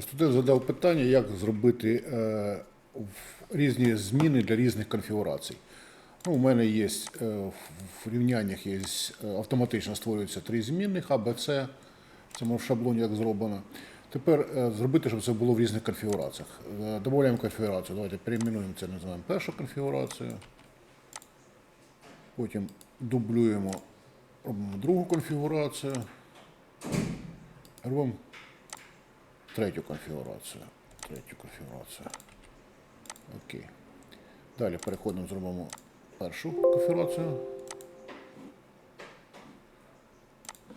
Студент задав питання, як зробити е, різні зміни для різних конфігурацій. Ну, у мене є е, в- рівняннях є е, автоматично створюються три змінних А, Б, С. Це в шаблоні як зроблено. Тепер зробити, щоб це було в різних конфігураціях. Додаємо конфігурацію. Давайте перейменуємо це, називаємо першу конфігурацію. Потім дублюємо, робимо другу конфігурацію. Робимо третю конфігурацію. Третю конфігурацію. Окей. Далі переходимо, зробимо першу конфігурацію.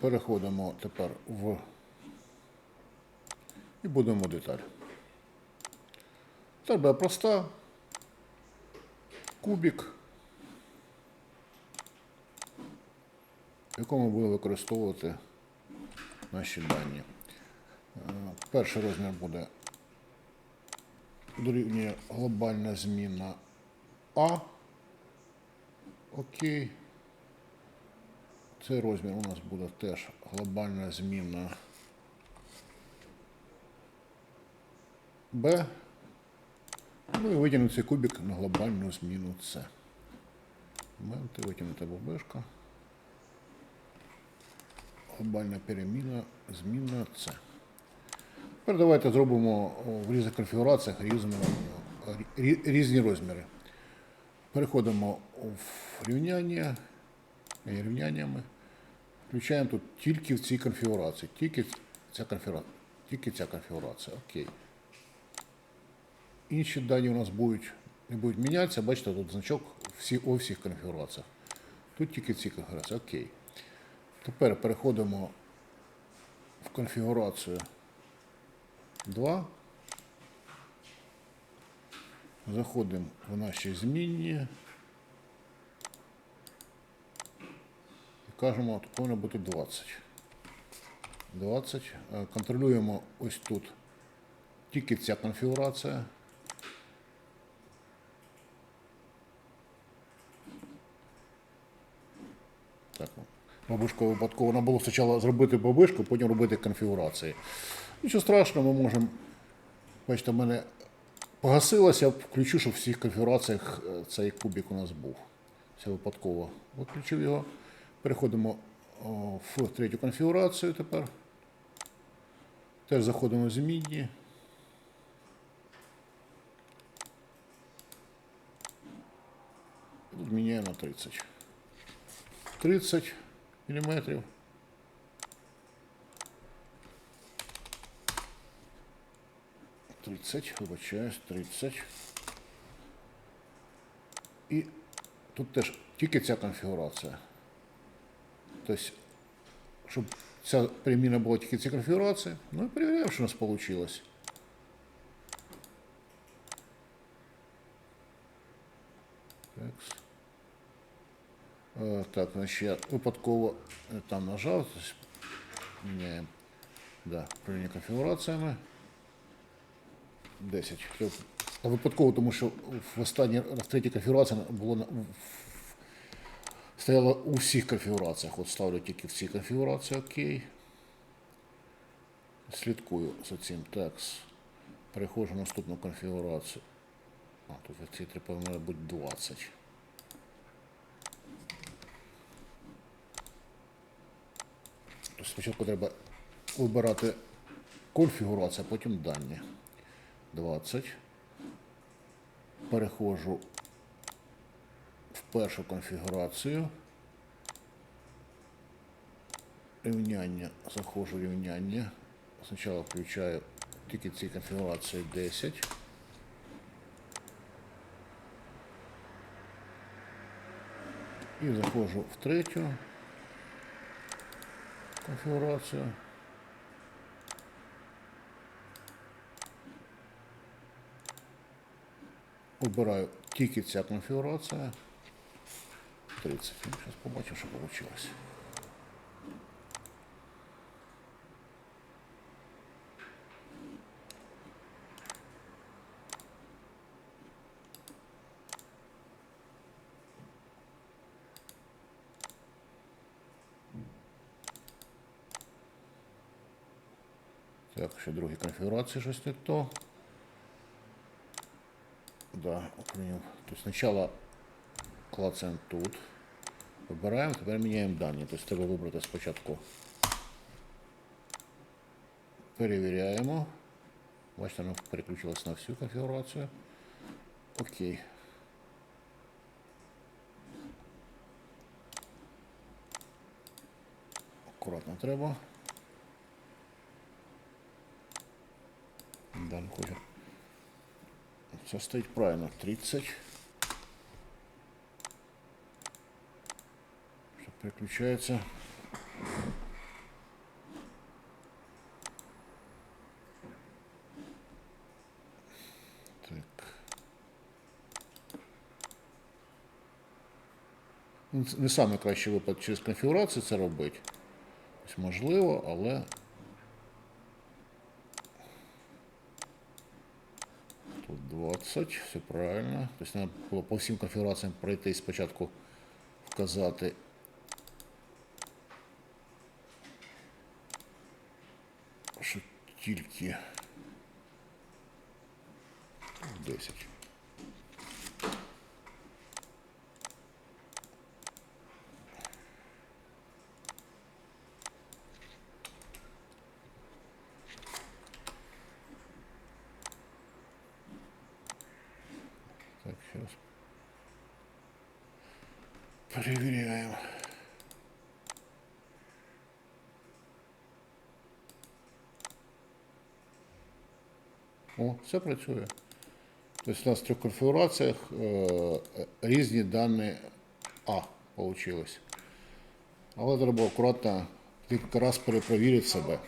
Переходимо тепер в і будемо деталь. Буде проста. Кубик, в якому будемо використовувати наші дані. Перший розмір буде дорівнює глобальна зміна А. Окей. Цей розмір у нас буде теж глобальна зміна Б. Ну і витягнути цей кубик на глобальну зміну С. Моменти витягнути ББшка. Глобальна переміна, зміна С. Тепер давайте зробимо в різних конфігураціях різні, різні розміри. Переходимо в рівняння, е, рівняннями. Включаємо тут тільки в цій конфігурації. Тільки ця конфігурація. Тільки ця конфігурація. Окей. Інші дані у нас будуть, не будуть мінятися. Бачите, тут значок всі, у всіх конфігураціях. Тут тільки ці конфігурації. Окей. Тепер переходимо в конфігурацію 2. Заходимо в наші змінні. І кажемо, от повинно бути 20. 20. Е, Контролюємо ось тут тільки ця конфігурація. Так, бабушка випадково нам було спочатку зробити бабушку, потім робити конфігурації. Нічого страшного, ми можемо. Бачите, в мене погасилося, я включу, щоб в всіх конфігураціях е, цей кубік у нас був. Все випадково виключив його. Переходимо в третю конфігурацію тепер. Теж заходимо в змінні. Тут міняємо 30. 30 мм. 30, вибачаюсь, 30. І тут теж тільки ця конфігурація. Тобто, щоб ця приміна була тільки ця конфігурація, ну і перевіряємо, що у нас вийшло. Так. так, значить я випадково там нажав, міняємо да, управління конфігураціями. 10. Випадково, тому що в останній в третій конфігурації було стояло у всіх конфігураціях. От ставлю тільки в цій конфігурації, окей. Слідкую за цим. Так. Переходжу в наступну конфігурацію. А, тут в цій треба має бути 20. Тобто спочатку треба вибирати конфігурацію, а потім дані. 20. Переходжу в першу конфігурацію. Рівняння, заходжу в рівняння. Спочатку включаю тільки ці конфігурації 10. І заходжу в третю конфігурацію. Обираю тільки ця конфігурація. 30. Ну, Зараз побачимо, що вийшло. Так, ще другі конфігурації щось не то. Да, прийняв. То спочатку клацаємо тут. Вибираємо, тепер міняємо дані. Тобто треба вибрати спочатку. Перевіряємо. Бачите, воно переключилось на всю конфігурацію. Окей. Акуратно треба. Да, не хоче. Це стоїть правильно. 30. Що переключається. Так. Ну, Не найкращий випадок через конфігурацію це робити. Можливо, але. Тут 20, все правильно. Тобто треба було по всім конфігураціям пройти спочатку вказати. Що тільки 10. Так, сейчас. Проверяем. О, все працює. Тобто у нас в трьох конфігураціях е, різні дані А вийшло. Але треба акуратно кілька разів перепровірити себе.